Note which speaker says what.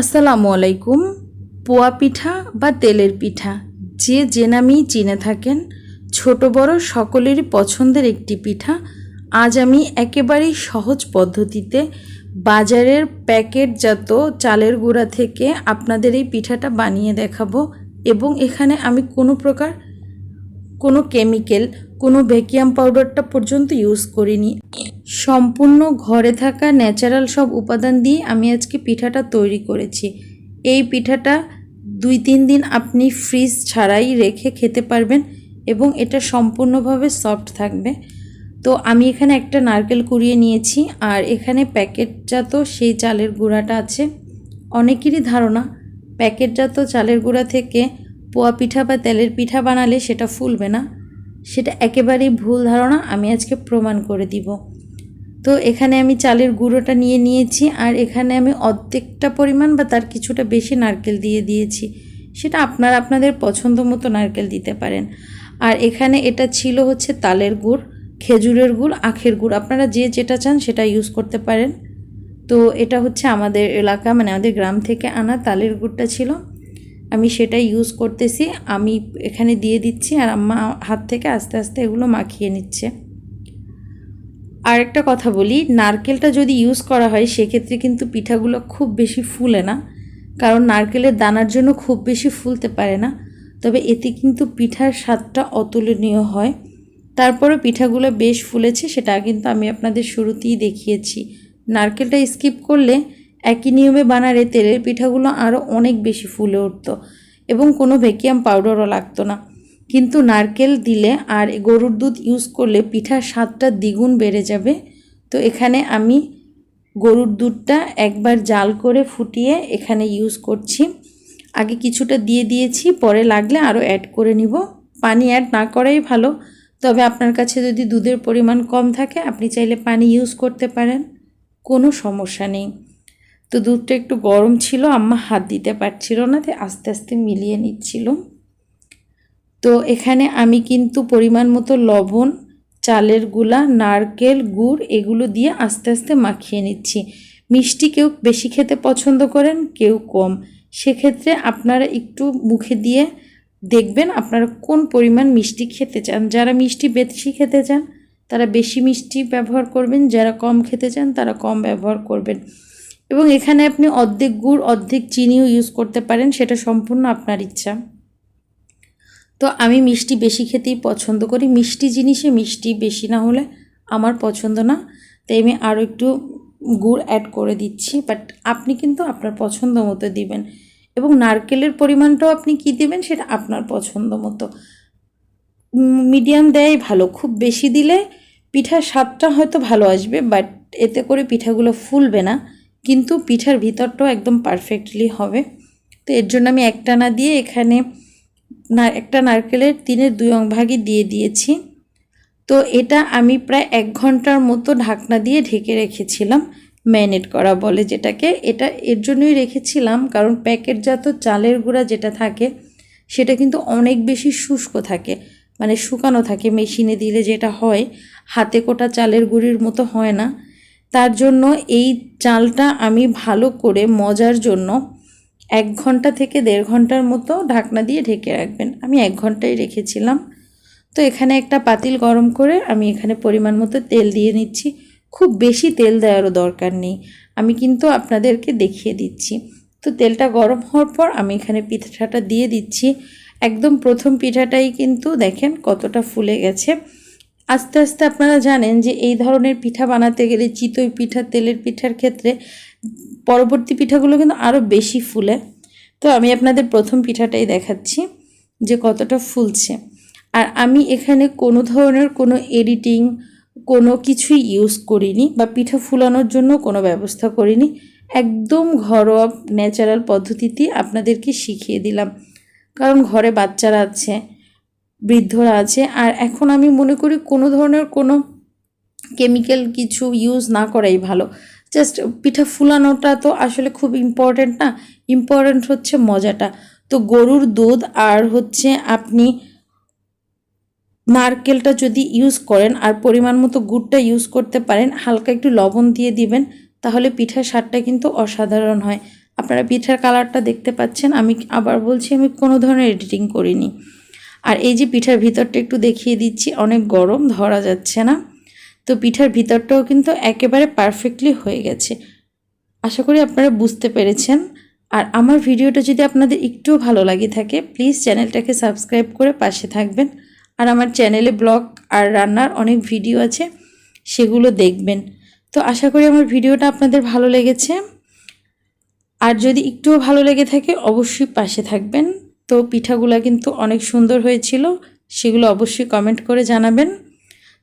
Speaker 1: আসসালামু আলাইকুম। পোয়া পিঠা বা তেলের পিঠা, যে যে নামেই চিনে থাকেন, ছোট বড় সকলেরই পছন্দের একটি পিঠা, আজ আমি একেবারেই সহজ পদ্ধতিতে বাজারের প্যাকেটজাত চালের গুঁড়া থেকে আপনাদের এই পিঠাটা বানিয়ে দেখাবো এবং এখানে আমি কোনো প্রকার কোনো কেমিক্যাল, কোনো ভ্যাকিয়াম পাউডারটা পর্যন্ত ইউজ করিনি। সম্পূর্ণ ঘরে থাকা ন্যাচারাল সব উপাদান দিয়ে আমি আজকে পিঠাটা তৈরি করেছি। এই পিঠাটা দুই তিন দিন আপনি ফ্রিজ ছাড়াই রেখে খেতে পারবেন এবং এটা সম্পূর্ণভাবে সফট থাকবে। তো আমি এখানে একটা নারকেল কুড়িয়ে নিয়েছি আর এখানে প্যাকেটজাত সেই চালের গুঁড়াটা আছে। অনেকেরই ধারণা প্যাকেটজাত চালের গুঁড়া থেকে পোয়া পিঠা বা তেলের পিঠা বানালে সেটা ফুলবে না। সেটা একেবারেই ভুল ধারণা, আমি আজকে প্রমাণ করে দিব। তো এখানে আমি চালের গুঁড়োটা নিয়ে নিয়েছি আর এখানে আমি অর্ধেকটা পরিমাণ বা তার কিছুটা বেশি নারকেল দিয়ে দিয়েছি। সেটা আপনারা আপনাদের পছন্দ মতো নারকেল দিতে পারেন। আর এখানে এটা ছিল হচ্ছে তালের গুড়, খেজুরের গুড়, আখের গুড়। আপনারা যে যেটা চান সেটা ইউজ করতে পারেন। তো এটা হচ্ছে আমাদের এলাকা মানে আমাদের গ্রাম থেকে আনা তালের গুড়টা ছিল। আমি সেটা ইউজ করতেছি। আমি এখানে দিয়ে দিচ্ছি আর আম্মা হাত থেকে আস্তে আস্তে এগুলো মাখিয়ে নিচ্ছে। আর একটা কথা বলি, নারকেলটা যদি ইউজ করা হয়, সেক্ষেত্রে কিন্তু পিঠাগুলো খুব বেশি ফুলে না। কারণ নারকেলের দানার জন্য খুব বেশি ফুলতে পারে না। তবে এতে কিন্তু পিঠার স্বাদটা অতুলনীয় হয়। তারপরে পিঠাগুলো বেশ ফুলেছে, সেটা কিন্তু আমি আপনাদের শুরুতেই দেখিয়েছি। নারকেলটা স্কিপ করলে একই নিয়মে বানালে তেলের পিঠাগুলো আরও অনেক বেশি ফুলে উঠতো এবং কোনো ভ্যাকিয়াম পাউডারও লাগতো না। কিন্তু নারকেল দিলে আর গরুর দুধ ইউজ করলে পিঠার স্বাদটা দ্বিগুণ বেড়ে যাবে। তো এখানে আমি গরুর দুধটা একবার জাল করে ফুটিয়ে এখানে ইউজ করছি। আগে কিছুটা দিয়ে দিয়েছি, পরে লাগলে আরও অ্যাড করে নিব। পানি অ্যাড না করাই ভালো। তবে আপনার কাছে যদি দুধের পরিমাণ কম থাকে, আপনি চাইলে পানি ইউজ করতে পারেন। কোনো সমস্যা নেই। তো দুধটা একটু গরম ছিল, আম্মা হাত দিতে পারছিল না, তাই আস্তে আস্তে মিলিয়ে নিচ্ছিল। তো এখানে আমি কিন্তু পরিমাণ মতো লবণ, চালেরগুলা নারকেল, গুড় এগুলো দিয়ে আস্তে আস্তে মাখিয়ে নিচ্ছি। মিষ্টি কেউ বেশি খেতে পছন্দ করেন, কেউ কম। সেক্ষেত্রে আপনারা একটু মুখে দিয়ে দেখবেন আপনারা কোন পরিমাণ মিষ্টি খেতে চান। যারা মিষ্টি বেশি খেতে চান, তারা বেশি মিষ্টি ব্যবহার করবেন। যারা কম খেতে চান, তারা কম ব্যবহার করবেন। এবং এখানে আপনি অর্ধেক গুড়, অর্ধেক চিনিও ইউজ করতে পারেন, সেটা সম্পূর্ণ আপনার ইচ্ছা। তো আমি মিষ্টি বেশি খেতেই পছন্দ করি। মিষ্টি জিনিসে মিষ্টি বেশি না হলে আমার পছন্দ না। তাই আমি আরও একটু গুড় অ্যাড করে দিচ্ছি। বাট আপনি কিন্তু আপনার পছন্দ মতো দিবেন। এবং নারকেলের পরিমাণটাও আপনি কী দেবেন সেটা আপনার পছন্দ মতো। মিডিয়াম দেয় ভালো। খুব বেশি দিলে পিঠার স্বাদটা হয়তো ভালো আসবে বাট এতে করে পিঠাগুলো ফুলবে না। কিন্তু পিঠার ভিতরটাও একদম পারফেক্টলি হবে। তো এর জন্য আমি একটা না দিয়ে এখানে না একটা নারকেলের তিনের দুই ভাগই দিয়ে দিয়েছি। তো এটা আমি প্রায় এক ঘণ্টার মতো ঢাকনা দিয়ে ঢেকে রেখেছিলাম। ম্যারিনেট করা বলে যেটাকে। এটা এর জন্যই রেখেছিলাম কারণ প্যাকেটজাত চালের গুঁড়া যেটা থাকে, সেটা কিন্তু অনেক বেশি শুষ্ক থাকে মানে শুকানো থাকে মেশিনে দিলে যেটা হয়, হাতে কোটা চালের গুঁড়ির মতো হয় না। তার জন্য এই চালটা আমি ভালো করে মজার জন্য এক ঘণ্টা থেকে দেড় ঘণ্টার মতো ঢাকনা দিয়ে ঢেকে রাখবেন। আমি এক ঘন্টাই রেখেছিলাম। তো এখানে একটা পাতিল গরম করে আমি এখানে পরিমাণ মতো তেল দিয়ে নিচ্ছি। খুব বেশি তেল দেওয়ারও দরকার নেই। আমি কিন্তু আপনাদেরকে দেখিয়ে দিচ্ছি। তো তেলটা গরম হওয়ার পর আমি এখানে পিঠাটা দিয়ে দিচ্ছি। একদম প্রথম পিঠাটাই কিন্তু দেখেন কতটা ফুলে গেছে। আস্তে আস্তে আপনারা জানেন যে এই ধরনের পিঠা বানাতে গেলে চিতই পিঠা, তেলের পিঠার ক্ষেত্রে পরবর্তী পিঠাগুলো কিন্তু আরও বেশি ফুলে। তো আমি আপনাদের প্রথম পিঠাটাই দেখাচ্ছি যে কতটা ফুলছে। আর আমি এখানে কোনো ধরনের কোনো এডিটিং কোনো কিছুই ইউজ করিনি বা পিঠা ফুলানোর জন্য কোনো ব্যবস্থা করিনি। একদম ঘরোয়া ন্যাচারাল পদ্ধতিতে আপনাদেরকে শিখিয়ে দিলাম। কারণ ঘরে বাচ্চারা আছে, বৃদ্ধরা আছে, আর এখন আমি মনে করি কোনো ধরনের কোনো কেমিক্যাল কিছু ইউজ না করাই ভালো। জাস্ট পিঠা ফুলানোটা তো আসলে খুব ইম্পর্টেন্ট না। ইম্পর্টেন্ট হচ্ছে মজাটা। তো গরুর দুধ আর হচ্ছে আপনি নারকেলটা যদি ইউজ করেন আর পরিমাণ মতো গুড়টা ইউজ করতে পারেন, হালকা একটু লবণ দিয়ে দিবেন, তাহলে পিঠার স্বাদটা কিন্তু অসাধারণ হয়। আপনারা পিঠার কালারটা দেখতে পাচ্ছেন, আমি আবার বলছি আমি কোনো ধরনের এডিটিং করিনি। আর এই যে পিঠার ভিতরটা একটু দেখিয়ে দিচ্ছি, অনেক গরম, ধরা যাচ্ছে না। তো পিঠার ভিতরটাও কিন্তু একেবারে পারফেক্টলি হয়ে গেছে। আশা করি আপনারা বুঝতে পেরেছেন। আর আমার ভিডিওটা যদি আপনাদের একটুও ভালো লাগে থাকে প্লিজ চ্যানেলটাকে সাবস্ক্রাইব করে পাশে থাকবেন। আর আমার চ্যানেলে ব্লগ আর রান্নার অনেক ভিডিও আছে, সেগুলো দেখবেন। তো আশা করি আমার ভিডিওটা আপনাদের ভালো লেগেছে। আর যদি একটুও ভালো লেগে থাকে, অবশ্যই পাশে থাকবেন। তো পিঠাগুলো কিন্তু অনেক সুন্দর হয়েছিল, সেগুলো অবশ্যই কমেন্ট করে জানাবেন।